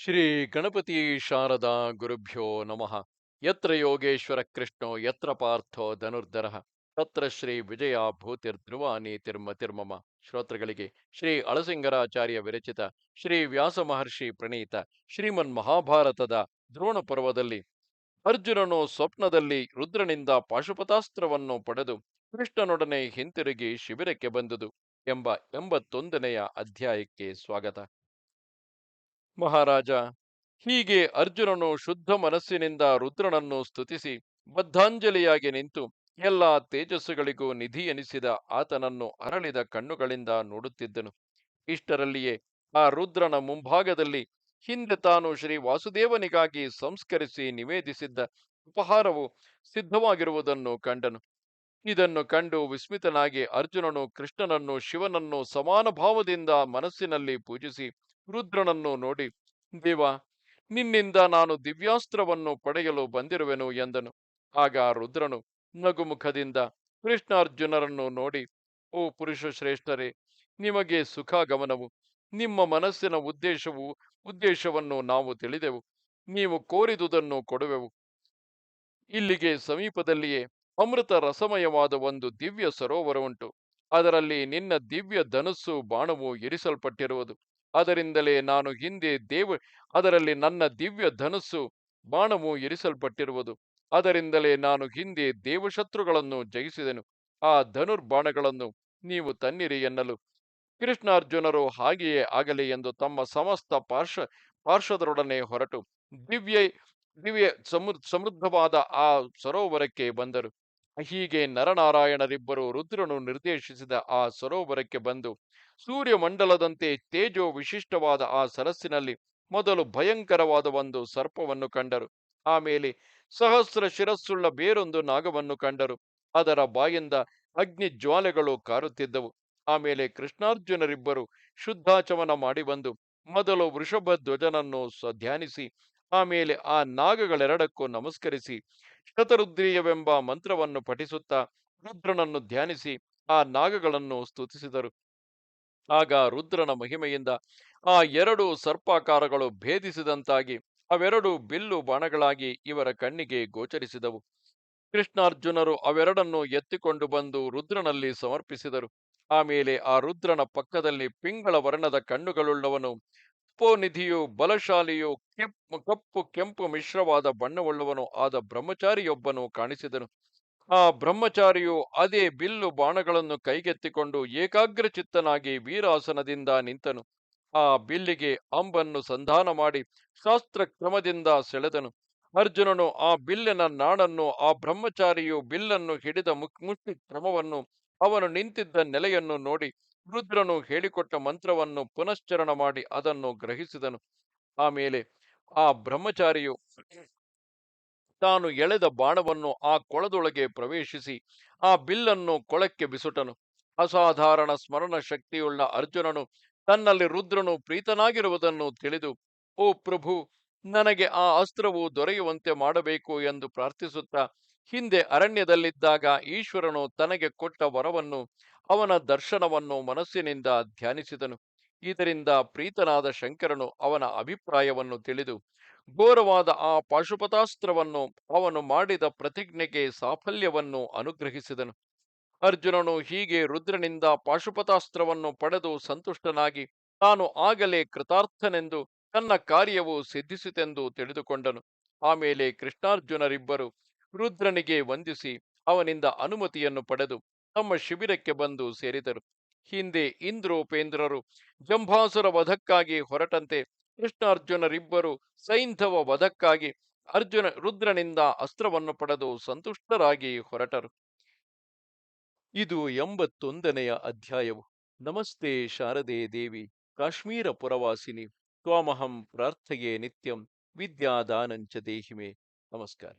ಶ್ರೀ ಗಣಪತಿ ಶಾರದಾ ಗುರುಭ್ಯೋ ನಮಃ. ಯತ್ರ ಯೋಗೇಶ್ವರ ಕೃಷ್ಣೋ, ಯತ್ರ ಪಾರ್ಥೋ ಧನುರ್ಧರ. ತತ್ರ ಶ್ರೀ ವಿಜಯ ಭೂತಿರ್ಧ್ರುವ ನೀತಿರ್ಮತಿರ್ಮಮ ಶ್ರೋತೃಗಳಿಗೆ ಶ್ರೀ ಅಳಸಿಂಗರಾಚಾರ್ಯ ವಿರಚಿತ ಶ್ರೀ ವ್ಯಾಸ ಮಹರ್ಷಿ ಪ್ರಣೀತ ಶ್ರೀಮನ್ ಮಹಾಭಾರತದ ದ್ರೋಣ ಪರ್ವದಲ್ಲಿ ಅರ್ಜುನನು ಸ್ವಪ್ನದಲ್ಲಿ ರುದ್ರನಿಂದ ಪಾಶುಪತಾಸ್ತ್ರವನ್ನು ಪಡೆದು ಕೃಷ್ಣನೊಡನೆ ಹಿಂತಿರುಗಿ ಶಿಬಿರಕ್ಕೆ ಬಂದುದು ಎಂಬ ಎಂಬತ್ತೊಂದನೆಯ ಅಧ್ಯಾಯಕ್ಕೆ ಸ್ವಾಗತ. ಮಹಾರಾಜ, ಹೀಗೆ ಅರ್ಜುನನು ಶುದ್ಧ ಮನಸ್ಸಿನಿಂದ ರುದ್ರನನ್ನು ಸ್ತುತಿಸಿ ಬದ್ಧಾಂಜಲಿಯಾಗಿ ನಿಂತು ಎಲ್ಲ ತೇಜಸ್ಸುಗಳಿಗೂ ನಿಧಿ ಎನಿಸಿದ ಆತನನ್ನು ಅರಳಿದ ಕಣ್ಣುಗಳಿಂದ ನೋಡುತ್ತಿದ್ದನು. ಇಷ್ಟರಲ್ಲಿಯೇ ಆ ರುದ್ರನ ಮುಂಭಾಗದಲ್ಲಿ ಹಿಂದೆ ತಾನು ಶ್ರೀ ವಾಸುದೇವನಿಗಾಗಿ ಸಂಸ್ಕರಿಸಿ ನಿವೇದಿಸಿದ್ದ ಉಪಹಾರವು ಸಿದ್ಧವಾಗಿರುವುದನ್ನು ಕಂಡನು. ಇದನ್ನು ಕಂಡು ವಿಸ್ಮಿತನಾಗಿ ಅರ್ಜುನನು ಕೃಷ್ಣನನ್ನು ಶಿವನನ್ನು ಸಮಾನ ಭಾವದಿಂದ ಮನಸ್ಸಿನಲ್ಲಿ ಪೂಜಿಸಿ ರುದ್ರನನ್ನು ನೋಡಿ, ದೇವ, ನಿನ್ನಿಂದ ನಾನು ದಿವ್ಯಾಸ್ತ್ರವನ್ನು ಪಡೆಯಲು ಬಂದಿರುವೆನು ಎಂದನು. ಆಗ ರುದ್ರನು ನಗುಮುಖದಿಂದ ಕೃಷ್ಣಾರ್ಜುನರನ್ನು ನೋಡಿ, ಓ ಪುರುಷ ಶ್ರೇಷ್ಠರೇ ನಿಮಗೆ ಸುಖಾಗಮನವು ನಿಮ್ಮ ಮನಸ್ಸಿನ ಉದ್ದೇಶವು, ಉದ್ದೇಶವನ್ನು ನಾವು ತಿಳಿದೆವು, ನೀವು ಕೋರಿದುದನ್ನು ಕೊಡುವೆವು. ಇಲ್ಲಿಗೆ ಸಮೀಪದಲ್ಲಿಯೇ ಅಮೃತ ರಸಮಯವಾದ ಒಂದು ದಿವ್ಯ ಸರೋವರ ಉಂಟು ಅದರಲ್ಲಿ ನಿನ್ನ ದಿವ್ಯ ಧನಸ್ಸು ಬಾಣವು ಇರಿಸಲ್ಪಟ್ಟಿರುವುದು. ಅದರಿಂದಲೇ ನಾನು ಹಿಂದೆ ದೇವ, ಅದರಲ್ಲಿ ನನ್ನ ದಿವ್ಯ ಧನಸ್ಸು ಬಾಣವು ಇರಿಸಲ್ಪಟ್ಟಿರುವುದು. ಅದರಿಂದಲೇ ನಾನು ಹಿಂದೆ ದೇವಶತ್ರುಗಳನ್ನು ಜಯಿಸಿದೆನು. ಆ ಧನುರ್ಬಾಣಗಳನ್ನು ನೀವು ತನ್ನಿರಿ ಎನ್ನಲು. ಕೃಷ್ಣಾರ್ಜುನರು ಹಾಗೆಯೇ ಆಗಲಿ ಎಂದು ತಮ್ಮ ಸಮಸ್ತ ಪಾರ್ಶ್ವ ಪಾರ್ಶ್ವದರೊಡನೆ ಹೊರಟು. ದಿವ್ಯ ದಿವ್ಯ ಸಮೃ, ಸಮೃದ್ಧವಾದ ಆ ಸರೋವರಕ್ಕೆ ಬಂದರು. ಹೀಗೆ ನರನಾರಾಯಣರಿಬ್ಬರು ರುದ್ರನು ನಿರ್ದೇಶಿಸಿದ ಆ ಸರೋವರಕ್ಕೆ ಬಂದು ಸೂರ್ಯಮಂಡಲದಂತೆ ತೇಜೋ ವಿಶಿಷ್ಟವಾದ ಆ ಸರಸ್ಸಿನಲ್ಲಿ ಮೊದಲು ಭಯಂಕರವಾದ ಒಂದು ಸರ್ಪವನ್ನು ಕಂಡರು. ಆಮೇಲೆ ಸಹಸ್ರ ಶಿರಸ್ಸುಳ್ಳ ಬೇರೊಂದು ನಾಗವನ್ನು ಕಂಡರು. ಅದರ ಬಾಯಿಂದ ಅಗ್ನಿ ಜ್ವಾಲೆಗಳು ಕಾರುತ್ತಿದ್ದವು. ಆಮೇಲೆ ಕೃಷ್ಣಾರ್ಜುನರಿಬ್ಬರು ಶುದ್ಧಾಚಮನ ಮಾಡಿ ಬಂದು ಮೊದಲು ವೃಷಭ ಧ್ವಜನನ್ನು ಧ್ಯಾನಿಸಿ, ಆಮೇಲೆ ಆ ನಾಗಗಳೆರಡಕ್ಕೂ ನಮಸ್ಕರಿಸಿ ಶತರುದ್ರೀಯವೆಂಬ ಮಂತ್ರವನ್ನು ಪಠಿಸುತ್ತಾ ರುದ್ರನನ್ನು ಧ್ಯಾನಿಸಿ ಆ ನಾಗಗಳನ್ನು ಸ್ತುತಿಸಿದರು. ಆಗ ರುದ್ರನ ಮಹಿಮೆಯಿಂದ ಆ ಎರಡು ಸರ್ಪಾಕಾರಗಳು ಭೇದಿಸಿದಂತಾಗಿ ಅವೆರಡು ಬಿಲ್ಲು ಬಾಣಗಳಾಗಿ ಇವರ ಕಣ್ಣಿಗೆ ಗೋಚರಿಸಿದವು. ಕೃಷ್ಣಾರ್ಜುನರು ಅವೆರಡನ್ನು ಎತ್ತಿಕೊಂಡು ಬಂದು ರುದ್ರನಲ್ಲಿ ಸಮರ್ಪಿಸಿದರು. ಆಮೇಲೆ ಆ ರುದ್ರನ ಪಕ್ಕದಲ್ಲಿ ಪಿಂಗಳ ವರ್ಣದ ಕಣ್ಣುಗಳುಳ್ಳವನು ತಪೋನಿಧಿಯು ಬಲಶಾಲಿಯು ಕೆಂಪು, ಕಪ್ಪು ಕೆಂಪು ಮಿಶ್ರವಾದ ಬಣ್ಣವುಳ್ಳವನು ಆದ ಬ್ರಹ್ಮಚಾರಿಯೊಬ್ಬನು ಕಾಣಿಸಿದನು. ಆ ಬ್ರಹ್ಮಚಾರಿಯು ಅದೇ ಬಿಲ್ಲು ಬಾಣಗಳನ್ನು ಕೈಗೆತ್ತಿಕೊಂಡು ಏಕಾಗ್ರ ಚಿತ್ತನಾಗಿ ವೀರಾಸನದಿಂದ ನಿಂತನು. ಆ ಬಿಲ್ಲಿಗೆ ಅಂಬನ್ನು ಸಂಧಾನ ಮಾಡಿ ಶಾಸ್ತ್ರ ಕ್ರಮದಿಂದ ಸೆಳೆದನು. ಅರ್ಜುನನು ಆ ಬಿಲ್ಲಿನ ನಾಡನ್ನು, ಆ ಬ್ರಹ್ಮಚಾರಿಯು ಬಿಲ್ಲನ್ನು ಹಿಡಿದ ಮುಕ್ ಮುಷ್ಟಿ ಕ್ರಮವನ್ನು ಅವನು ನಿಂತಿದ್ದ ನೆಲೆಯನ್ನು ನೋಡಿ ರುದ್ರನು ಹೇಳಿಕೊಟ್ಟ ಮಂತ್ರವನ್ನು ಪುನಶ್ಚರಣ ಮಾಡಿ ಅದನ್ನು ಗ್ರಹಿಸಿದನು. ಆಮೇಲೆ ಆ ಬ್ರಹ್ಮಚಾರಿಯು ತಾನು ಎಳೆದ ಬಾಣವನ್ನು ಆ ಕೊಳದೊಳಗೆ ಪ್ರವೇಶಿಸಿ ಆ ಬಿಲ್ಲನ್ನು ಕೊಳಕ್ಕೆ ಬಿಸುಟನು. ಅಸಾಧಾರಣ ಸ್ಮರಣ ಶಕ್ತಿಯುಳ್ಳ ಅರ್ಜುನನು ತನ್ನಲ್ಲಿ ರುದ್ರನು ಪ್ರೀತನಾಗಿರುವುದನ್ನು ತಿಳಿದು, ಓ ಪ್ರಭು, ನನಗೆ ಆ ಅಸ್ತ್ರವು ದೊರೆಯುವಂತೆ ಮಾಡಬೇಕು ಎಂದು ಪ್ರಾರ್ಥಿಸುತ್ತಾ ಹಿಂದೆ ಅರಣ್ಯದಲ್ಲಿದ್ದಾಗ ಈಶ್ವರನು ತನಗೆ ಕೊಟ್ಟ ವರವನ್ನು, ಅವನ ದರ್ಶನವನ್ನು ಮನಸ್ಸಿನಿಂದ ಧ್ಯಾನಿಸಿದನು. ಇದರಿಂದ ಪ್ರೀತನಾದ ಶಂಕರನು ಅವನ ಅಭಿಪ್ರಾಯವನ್ನು ತಿಳಿದು, ಘೋರವಾದ ಆ ಪಾಶುಪತಾಸ್ತ್ರವನ್ನು ಅವನು ಮಾಡಿದ ಪ್ರತಿಜ್ಞೆಗೆ ಸಾಫಲ್ಯವನ್ನು ಅನುಗ್ರಹಿಸಿದನು. ಅರ್ಜುನನು ಹೀಗೆ ರುದ್ರನಿಂದ ಪಾಶುಪತಾಸ್ತ್ರವನ್ನು ಪಡೆದು ಸಂತುಷ್ಟನಾಗಿ ತಾನು ಆಗಲೇ ಕೃತಾರ್ಥನೆಂದು ತನ್ನ ಕಾರ್ಯವು ಸಿದ್ಧಿಸಿತೆಂದು ತಿಳಿದುಕೊಂಡನು. ಆಮೇಲೆ ಕೃಷ್ಣಾರ್ಜುನರಿಬ್ಬರು ರುದ್ರನಿಗೆ ವಂದಿಸಿ ಅವನಿಂದ ಅನುಮತಿಯನ್ನು ಪಡೆದು ತಮ್ಮ ಶಿಬಿರಕ್ಕೆ ಬಂದು ಸೇರಿದರು. ಹಿಂದೆ ಇಂದ್ರೋಪೇಂದ್ರರು ಜಂಭಾಸುರ ವಧಕ್ಕಾಗಿ ಹೊರಟಂತೆ ಕೃಷ್ಣಾರ್ಜುನರಿಬ್ಬರು ಸೈಂಧವ ವಧಕ್ಕಾಗಿ ಅರ್ಜುನ ರುದ್ರನಿಂದ ಅಸ್ತ್ರವನ್ನು ಪಡೆದು ಸಂತುಷ್ಟರಾಗಿ ಹೊರಟರು. ಇದು ಎಂಬತ್ತೊಂದನೆಯ ಅಧ್ಯಾಯವು. ನಮಸ್ತೆ ಶಾರದೆ ದೇವಿ, ಕಾಶ್ಮೀರ ಪುರವಾಸಿನಿ, ತ್ವಾಮಹಂ ಪ್ರಾರ್ಥೆಯೇ ನಿತ್ಯಂ, ವಿದ್ಯಾದಾನಂಚ ದೇಹಿಮೆ. ನಮಸ್ಕಾರ.